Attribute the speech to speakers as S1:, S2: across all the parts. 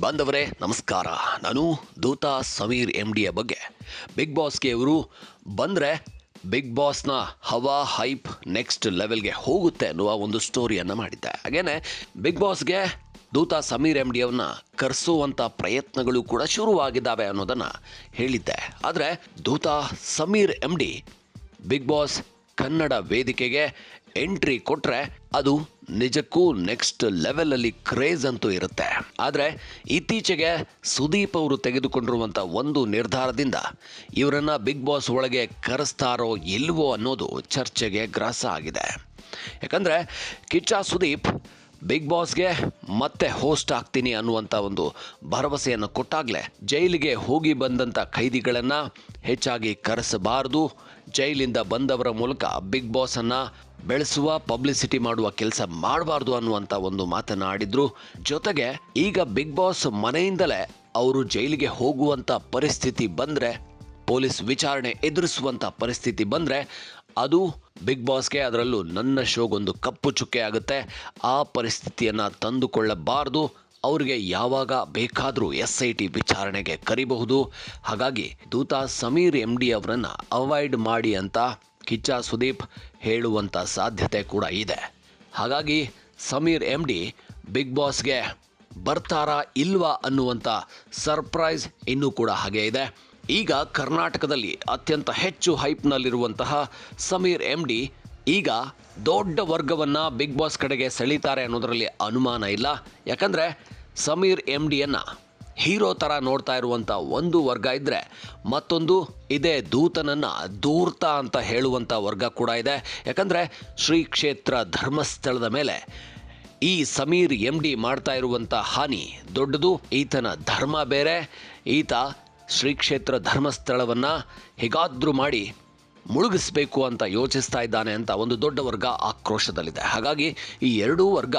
S1: ಬಾಂಧವರೇ, ನಮಸ್ಕಾರ. ನಾನು ದೂತ ಸಮೀರ್ ಎಂ ಡಿಯ ಬಗ್ಗೆ. ಬಿಗ್ ಬಾಸ್ಗೆ ಇವರು ಬಂದರೆ ಬಿಗ್ ಬಾಸ್ನ ಹವಾ, ಹೈಪ್, ನೆಕ್ಸ್ಟ್ ಲೆವೆಲ್ಗೆ ಹೋಗುತ್ತೆ ಅನ್ನುವ ಒಂದು ಸ್ಟೋರಿಯನ್ನು ಮಾಡಿದ್ದೆ. ಹಾಗೇನೆ ಬಿಗ್ ಬಾಸ್ಗೆ ದೂತ ಸಮೀರ್ ಎಂ ಡಿ ಅವನ್ನ ಕರೆಸುವಂಥ ಪ್ರಯತ್ನಗಳು ಕೂಡ ಶುರುವಾಗಿದ್ದಾವೆ ಅನ್ನೋದನ್ನು ಹೇಳಿದ್ದೆ. ಆದರೆ ದೂತ Sameer M D big boss Kannada ವೇದಿಕೆಗೆ ಎಂಟ್ರಿ ಕೊಟ್ರೆ ಅದು ನಿಜಕ್ಕೂ ನೆಕ್ಸ್ಟ್ ಲೆವೆಲಲ್ಲಿ ಕ್ರೇಜ್ ಅಂತೂ ಇರುತ್ತೆ. ಆದರೆ ಇತ್ತೀಚೆಗೆ ಸುದೀಪ್ ಅವರು ತೆಗೆದುಕೊಂಡಿರುವಂಥ ಒಂದು ನಿರ್ಧಾರದಿಂದ ಇವರನ್ನ ಬಿಗ್ ಬಾಸ್ ಒಳಗೆ ಕರೆಸ್ತಾರೋ ಇಲ್ವೋ ಅನ್ನೋದು ಚರ್ಚೆಗೆ ಗ್ರಾಸ ಆಗಿದೆ. ಯಾಕಂದರೆ ಕಿಚ್ಚ ಸುದೀಪ್ ಬಿಗ್ ಬಾಸ್ಗೆ ಮತ್ತೆ ಹೋಸ್ಟ್ ಆಗ್ತೀನಿ ಅನ್ನುವಂಥ ಒಂದು ಭರವಸೆಯನ್ನು ಕೊಟ್ಟಾಗಲೇ ಜೈಲಿಗೆ ಹೋಗಿ ಬಂದಂಥ ಖೈದಿಗಳನ್ನು ಹೆಚ್ಚಾಗಿ ಕರೆಸಬಾರದು. ಜೈಲಿಂದ ಬಂದವರ ಮೂಲಕ ಬಿಗ್ ಬಾಸನ್ನು ಬೆಳೆಸುವ ಪಬ್ಲಿಸಿಟಿ ಮಾಡುವ ಕೆಲಸ ಮಾಡಬಾರ್ದು ಅನ್ನುವಂಥ ಒಂದು ಮಾತನ್ನು ಆಡಿದ್ರು ಜೊತೆಗೆ ಈಗ ಬಿಗ್ ಬಾಸ್ ಮನೆಯಿಂದಲೇ ಅವರು ಜೈಲಿಗೆ ಹೋಗುವಂಥ ಪರಿಸ್ಥಿತಿ ಬಂದರೆ, ಪೊಲೀಸ್ ವಿಚಾರಣೆ ಎದುರಿಸುವಂಥ ಪರಿಸ್ಥಿತಿ ಬಂದರೆ ಅದು ಬಿಗ್ ಬಾಸ್ಗೆ ಅದರಲ್ಲೂ ನನ್ನ ಶೋಗೊಂದು ಕಪ್ಪು ಚುಕ್ಕೆ ಆಗುತ್ತೆ. ಆ ಪರಿಸ್ಥಿತಿಯನ್ನು ತಂದುಕೊಳ್ಳಬಾರದು. ಅವರಿಗೆ ಯಾವಾಗ ಬೇಕಾದರೂ ಎಸ್ ಐ ಟಿ ವಿಚಾರಣೆಗೆ ಕರಿಬಹುದು. ಹಾಗಾಗಿ ದೂತ ಸಮೀರ್ ಎಂ ಡಿ ಅವರನ್ನು ಅವಾಯ್ಡ್ ಮಾಡಿ ಅಂತ ಕಿಚ್ಚ ಸುದೀಪ್ ಹೇಳುವಂಥ ಸಾಧ್ಯತೆ ಕೂಡ ಇದೆ. ಹಾಗಾಗಿ ಸಮೀರ್ ಎಂ ಡಿ ಬಿಗ್ ಬಾಸ್ಗೆ ಬರ್ತಾರಾ ಇಲ್ವಾ ಅನ್ನುವಂಥ ಸರ್ಪ್ರೈಸ್ ಇನ್ನೂ ಕೂಡ ಹಾಗೆ ಇದೆ. ಈಗ ಕರ್ನಾಟಕದಲ್ಲಿ ಅತ್ಯಂತ ಹೆಚ್ಚು ಹೈಪ್ನಲ್ಲಿರುವಂತಹ ಸಮೀರ್ ಎಂ ಡಿ ಈಗ ದೊಡ್ಡ ವರ್ಗವನ್ನ ಬಿಗ್ ಬಾಸ್ ಕಡೆಗೆ ಸೆಳೀತಾರೆ ಅನ್ನೋದರಲ್ಲಿ ಅನುಮಾನ ಇಲ್ಲ. ಯಾಕಂದರೆ ಸಮೀರ್ ಎಂ ಡಿಯನ್ನು ಹೀರೋ ಥರ ನೋಡ್ತಾ ಇರುವಂಥ ಒಂದು ವರ್ಗ ಇದ್ದರೆ ಮತ್ತೊಂದು ಇದೇ ದೂತನನ್ನು ದೂರ್ತ ಅಂತ ಹೇಳುವಂಥ ವರ್ಗ ಕೂಡ ಇದೆ. ಯಾಕಂದರೆ ಶ್ರೀ ಕ್ಷೇತ್ರ ಧರ್ಮಸ್ಥಳದ ಮೇಲೆ ಈ ಸಮೀರ್ ಎಂ ಡಿ ಮಾಡ್ತಾ ಇರುವಂಥ ಹಾನಿ ದೊಡ್ಡದು, ಈತನ ಧರ್ಮ ಬೇರೆ, ಈತ ಶ್ರೀ ಕ್ಷೇತ್ರ ಧರ್ಮಸ್ಥಳವನ್ನು ಹೇಗಾದರೂ ಮಾಡಿ ಮುಳುಗಿಸಬೇಕು ಅಂತ ಯೋಚಿಸ್ತಾ ಇದ್ದಾನೆ ಅಂತ ಒಂದು ದೊಡ್ಡ ವರ್ಗ ಆಕ್ರೋಶದಲ್ಲಿದೆ. ಹಾಗಾಗಿ ಈ ಎರಡೂ ವರ್ಗ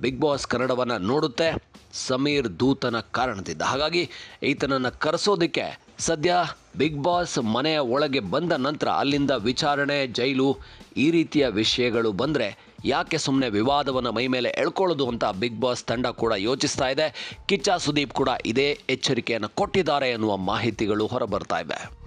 S1: ಬಿಗ್ ಬಾಸ್ ಕನ್ನಡವನ್ನು ನೋಡುತ್ತೆ, ಸಮೀರ್ ದೂತನ ಕಾರಣದಿಂದ. ಹಾಗಾಗಿ ಈತನನ್ನು ಕರೆಸೋದಕ್ಕೆ ಸದ್ಯ ಬಿಗ್ ಬಾಸ್ ಮನೆಯ ಒಳಗೆ ಬಂದ ನಂತರ ಅಲ್ಲಿಂದ ವಿಚಾರಣೆ, ಜೈಲು ಈ ರೀತಿಯ ವಿಷಯಗಳು ಬಂದರೆ ಯಾಕೆ ಸುಮ್ಮನೆ ವಿವಾದವನ್ನು ಮೈ ಮೇಲೆ ಎಳ್ಕೊಳ್ಳೋದು ಅಂತ ಬಿಗ್ ಬಾಸ್ ತಂಡ ಕೂಡ ಯೋಚಿಸ್ತಾ ಇದೆ. ಕಿಚ್ಚ ಸುದೀಪ್ ಕೂಡ ಇದೇ ಎಚ್ಚರಿಕೆಯನ್ನು ಕೊಟ್ಟಿದ್ದಾರೆ ಎನ್ನುವ ಮಾಹಿತಿಗಳು ಹೊರಬರ್ತಾ ಇವೆ.